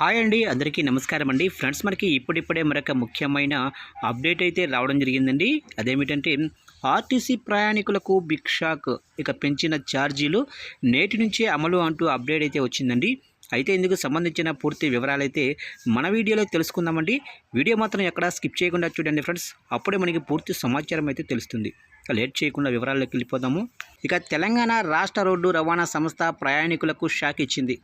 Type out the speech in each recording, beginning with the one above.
Hi అండి అందరికీ నమస్కారం అండి. ఫ్రెండ్స్ మనకి ఇప్పుడిప్పుడే మరొక ముఖ్యమైన అప్డేట్ అయితే రావడం జరిగిందండి. అదేమిటంటే ఆర్టీసీ ప్రయాణికులకు బిగ్ షాక్ ఇక పెంచిన ఛార్జీలు నేటి నుంచే అమలు అంటూ అప్డేట్ అయితే వచ్చిందండి. అయితే ఇందుకు సంబంధించిన పూర్తి వివరాలైతే మన వీడియోలో తెలుసుకుందామండి. వీడియో మాత్రం ఎక్కడ స్కిప్ చేయకుండా చూడండి ఫ్రెండ్స్. అప్పుడే మనకి పూర్తి సమాచారం అయితే తెలుస్తుంది. లేట్ చేయకుండా వివరాల్లోకి వెళ్ళిపోదాము. ఇక తెలంగాణ రాష్ట్ర రోడ్డు రవాణా సంస్థ ప్రయాణికులకు షాక్ ఇచ్చింది.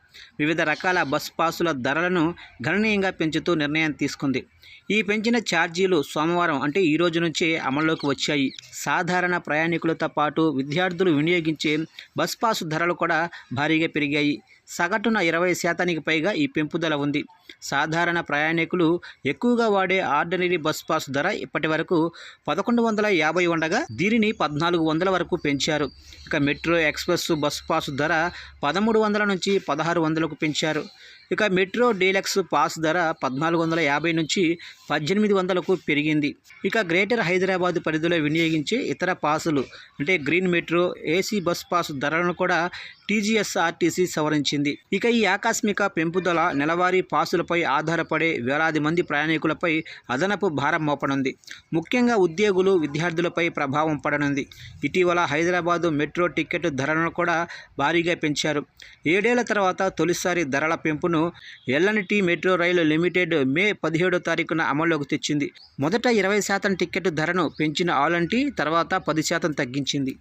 వివిధ రకాల బస్ పాసుల ధరలను గణనీయంగా పెంచుతూ నిర్ణయం తీసుకుంది. ఈ పెంచిన ఛార్జీలు సోమవారం అంటే ఈ రోజు నుంచే అమల్లోకి వచ్చాయి. సాధారణ ప్రయాణికులతో పాటు విద్యార్థులు వినియోగించే బస్ పాసు ధరలు కూడా భారీగా పెరిగాయి. సగటున ఇరవై శాతానికి పైగా ఈ పెంపుదల ఉంది. సాధారణ ప్రయాణికులు ఎక్కువగా వాడే ఆర్డినరీ బస్ పాస్ ధర ఇప్పటి వరకు పదకొండు వందల యాభై ఉండగా దీనిని పద్నాలుగు వందల వరకు పెంచారు. ఇక మెట్రో ఎక్స్ప్రెస్ బస్ పాస్ ధర పదమూడు వందల నుంచి పదహారు వందలకు పెంచారు. ఇక మెట్రో డీలక్స్ పాస్ ధర పద్నాలుగు వందల యాభై నుంచి పద్దెనిమిది వందలకు పెరిగింది. ఇక గ్రేటర్ హైదరాబాద్ పరిధిలో వినియోగించే ఇతర పాసులు అంటే green metro AC bus pass ధరలను కూడా టీజీఎస్ఆర్టీసీ సవరించింది. ఇక ఈ ఆకస్మిక పెంపుదల నెలవారీ పాసులపై ఆధారపడే వేలాది మంది ప్రయాణికులపై అదనపు భారం మోపనుంది. ముఖ్యంగా ఉద్యోగులు విద్యార్థులపై ప్రభావం పడనుంది. ఇటీవల హైదరాబాదు మెట్రో టికెట్ ధరలను కూడా భారీగా పెంచారు. ఏడేళ్ళ తర్వాత తొలిసారి ధరల పెంపును LNT metro rail limited May పదిహేడో తారీఖున అమల్లోకి తెచ్చింది. మొదట ఇరవై శాతం టికెట్ ధరను పెంచిన ఆలంటీ తర్వాత పది శాతం తగ్గించింది.